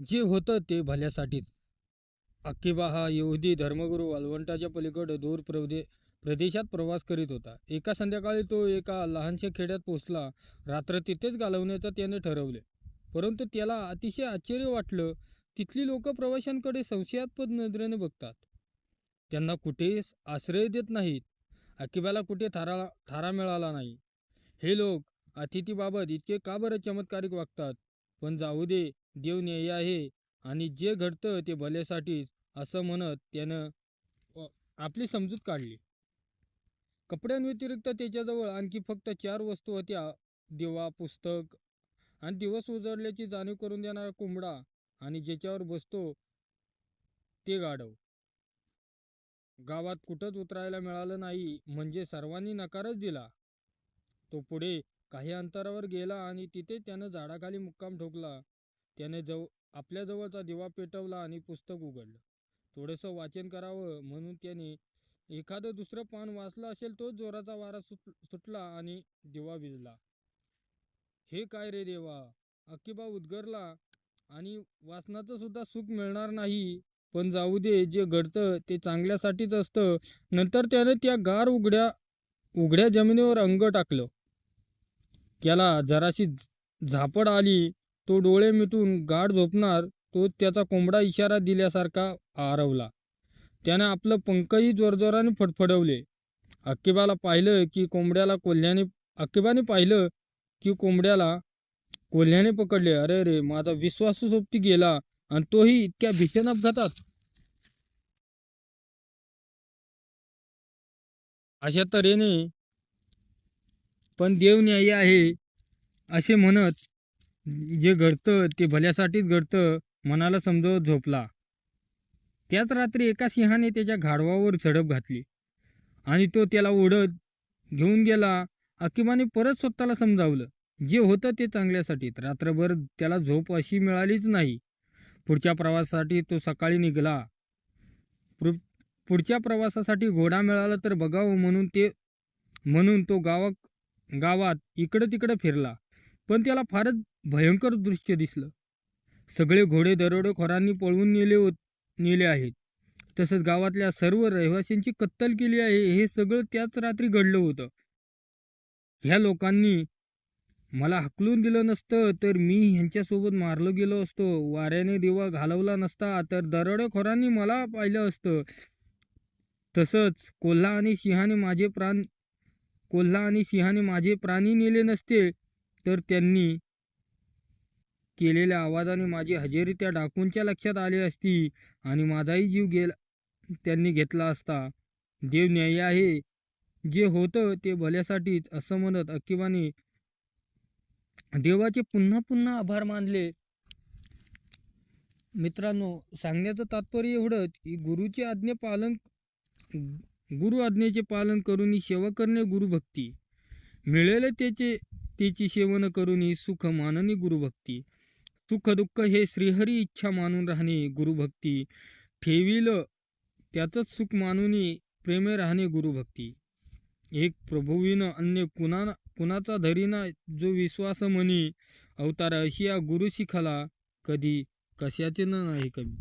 जे होतं ते भल्यासाठीच. अक्किबा हा यहुदी धर्मगुरू वालवंटाच्या पलीकडे दूर प्रदे प्रदेशात प्रवास करीत होता. एका संध्याकाळी तो एका लहानशा खेड्यात पोचला रात्र तिथेच घालवण्याचं त्याने ठरवले. परंतु त्याला अतिशय आश्चर्य वाटलं. तिथली लोक प्रवाशांकडे संशयास्पद नजरेने बघतात. त्यांना कुठे आश्रय देत नाहीत. अकिबाला कुठे थारा थारा मिळाला नाही. हे लोक अतिथीबाबत इतके का बरं चमत्कारिक वागतात? पण जाऊ दे देव न्याय आहे आणि जे घडतं ते भल्यासाठीच असं म्हणत त्यानं आपली समजूत काढली. कपड्यांव्यतिरिक्त त्याच्याजवळ आणखी फक्त चार वस्तू होत्या. दिवा पुस्तक आणि दिवस उजळल्याची जाणीव करून देणारा कोंबडा आणि ज्याच्यावर बसतो ते गाढव. गावात कुठंच उतरायला मिळालं नाही म्हणजे सर्वांनी नकारच दिला. तो पुढे काही अंतरावर गेला आणि तिथे त्यानं झाडाखाली मुक्काम ठोकला. त्याने जव आपल्या जवळचा दिवा पेटवला आणि पुस्तक उघडलं. थोडंसं वाचन करावं म्हणून त्याने एखादं दुसरं पान वाचलं असेल तोच जोराचा वारा सुट सुटला आणि दिवा विजला. हे काय रे देवा? अक्कीबा उद्गरला आणि वाचनाचं सुद्धा सुख मिळणार नाही. पण जाऊ दे जे घडतं ते चांगल्यासाठीच असतं. नंतर त्याने त्या गार उघड्या उघड्या जमिनीवर अंग टाकलं. त्याला जराशी झापड आली तो डोळे मिटून गाढ झोपणार तो त्याचा कोंबडा इशारा दिल्यासारखा आरवला. त्याने आपलं पंखही जोरजोराने फडफडवले. अक्किबाला पाहिलं की कोंबड्याला कोल्ह्याने अक्किबाने पाहिलं की कोंबड्याला कोल्ह्याने पकडले. अरे रे माझा विश्वास सोबती गेला आणि तोही इतक्या भीषण अपघातात अशा तऱ्हेने पण देव न्यायी आहे असे म्हणत जे घडतं ते भल्यासाठीच घडतं मनाला समजवत झोपला. त्याच रात्री एका सिंहाने त्याच्या घाडवावर झडप घातली. आणि तो त्याला ओढत घेऊन गेला अकिबाने परत स्वतःला समजावलं. जे होतं ते चांगल्यासाठी. रात्रभर त्याला झोप अशी मिळालीच नाही. पुढच्या प्रवासासाठी तो सकाळी निघाला. पुढच्या प्रवासासाठी घोडा मिळाला तर बघावं म्हणून ते म्हणून तो गावा गावात इकडं तिकडं फिरला पण त्याला फारच भयंकर दृश्य दिसलं. सगळे घोडे दरोडेखोरांनी पळवून नेले होत नेले आहेत. तसंच गावातल्या सर्व रहिवाशांची कत्तल केली आहे हे सगळं त्याच रात्री घडलं होतं. ह्या लोकांनी मला हकलून दिलं नसतं तर मी ह्यांच्यासोबत मारलो गेलो असतो. वाऱ्याने दिवा घालवला नसता तर दरोडेखोरांनी मला पाहिलं असतं. तसंच कोल्हा आणि सिंहाने माझे प्राण कोल्हा आणि सिंहाने माझे प्राणी नेले नसते तर त्यांनी केलेल्या आवाजाने माझी हजेरी त्या डाकूंच्या लक्षात आली असती आणि माझाही जीव गेला त्यांनी घेतला असता. देव न्यायी आहे. जे होतं ते भल्यासाठीच असं म्हणत अकिबाने देवाचे पुन्हा पुन्हा आभार मानले. मित्रांनो सांगण्याचं तात्पर्य एवढंच की गुरुचे आज्ञे पालन गुरु आज्ञेचे पालन करूनही सेवा करणे गुरुभक्ती. मिळेल त्याचे त्याची सेवन करूनही सुख माननी गुरुभक्ती. सुख दुःख हे श्रीहरी इच्छा मानून राहणे गुरुभक्ती. ठेवील त्याचंच सुख मानून प्रेमे राहणे गुरुभक्ती. एक प्रभुवीनं अन्य कुणा कुणाचा धरीना जो विश्वास म्हणी अवतार अशी या गुरु शिखाला कधी कशाचे नाही कमी.